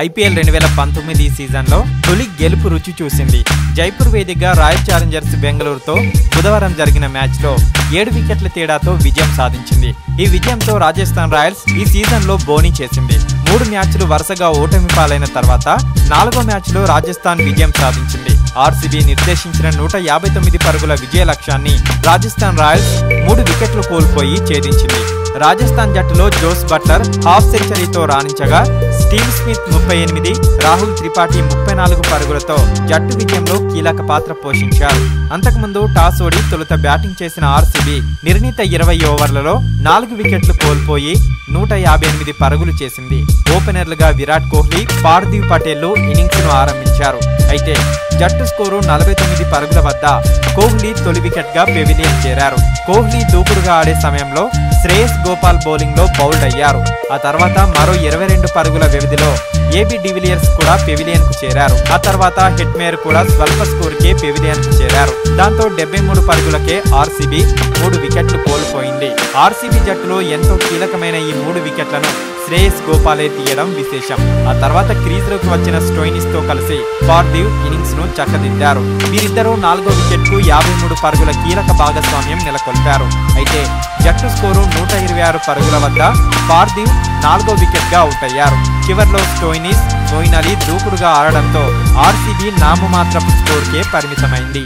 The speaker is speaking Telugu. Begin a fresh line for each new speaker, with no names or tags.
ఐపీఎల్ రెండు వేల పంతొమ్మిది సీజన్లో తొలి గెలుపు రుచి చూసింది. జైపూర్ వేదికగా రాయల్ ఛాలెంజర్స్ బెంగళూరుతో బుధవారం జరిగిన మ్యాచ్లో ఏడు వికెట్ల తేడాతో విజయం సాధించింది. ఈ విజయంతో రాజస్థాన్ రాయల్స్ ఈ సీజన్లో బోనీ చేసింది. మూడు మ్యాచ్లు వరుసగా ఓటమి పాలైన తర్వాత నాలుగో మ్యాచ్లో రాజస్థాన్ విజయం సాధించింది. ఆర్సీబీ నిర్దేశించిన నూట యాభై తొమ్మిది పరుగుల విజయ లక్ష్యాన్ని రాజస్థాన్ రాయల్స్ మూడు వికెట్లు కోల్పోయి ఛేదించింది. రాజస్థాన్ జట్టులో జోస్ బట్లర్ హాఫ్ సెంచరీతో రాణించగా స్టీవ్ స్మిత్ ముప్పై ఎనిమిది రాహుల్ త్రిపాఠి ముప్పై నాలుగు పరుగులతో జట్టు విజయంలో కీలక పాత్ర పోషించారు. అంతకుముందు టాస్ ఓడి తొలుత బ్యాటింగ్ చేసిన ఆర్సీబీ నిర్ణీత ఇరవై ఓవర్లలో నాలుగు వికెట్లు కోల్పోయి నూట యాభై ఎనిమిది పరుగులు చేసింది. ఓపెనర్లుగా విరాట్ కోహ్లీ పార్థివ్ పటేల్ ఇన్నింగ్స్ను ఆరంభించారు. అయితే జట్టు స్కోరు నలభై తొమ్మిది పరుగుల వద్ద కోహ్లీ తొలి వికెట్గా పెవిలియన్ చేరారు. కోహ్లీ దూకుడుగా ఆడే సమయంలో శ్రేయస్ గోపాల్ బౌలింగ్లో బౌల్డ్ అయ్యారు ఆ తర్వాత మరో ఇరవై రెండు పరుగుల వ్యవధిలో ఏబీ డివిలియర్స్ కూడా పెవిలియన్కు చేరారు. ఆ తర్వాత హిట్ మేయర్ కూడా స్వల్ప స్కోర్ కే పెవిలియన్కు చేరారు. దాంతో డెబ్బై మూడు పరుగులకే ఆర్సీబీ మూడు వికెట్లు కోల్పోయింది. ఆర్సీబీ జట్టులో ఎంతో కీలకమైన ఈ మూడు వికెట్లను శ్రేయస్ గోపాలే తీయడం విశేషం. ఆ తర్వాత క్రీజ్లోకి వచ్చిన స్టోయినిస్తో కలిసి పార్థివ్ ఇన్నింగ్స్ను చక్కదిద్దారు. వీరిద్దరూ నాలుగో వికెట్లు యాభై మూడు పరుగుల కీలక భాగస్వామ్యం నెలకొల్పారు. అయితే జట్టు స్కోరు నూట ఇరవై ఆరు పరుగుల వద్ద పార్థివ్ నాలుగో వికెట్గా అవుట్ అయ్యారు చివర్లో స్టోయినిస్ మోయిన్ అలీ దూకుడుగా ఆడడంతో ఆర్సీబీ నామమాత్రపు స్కోర్కే పరిమితమైంది.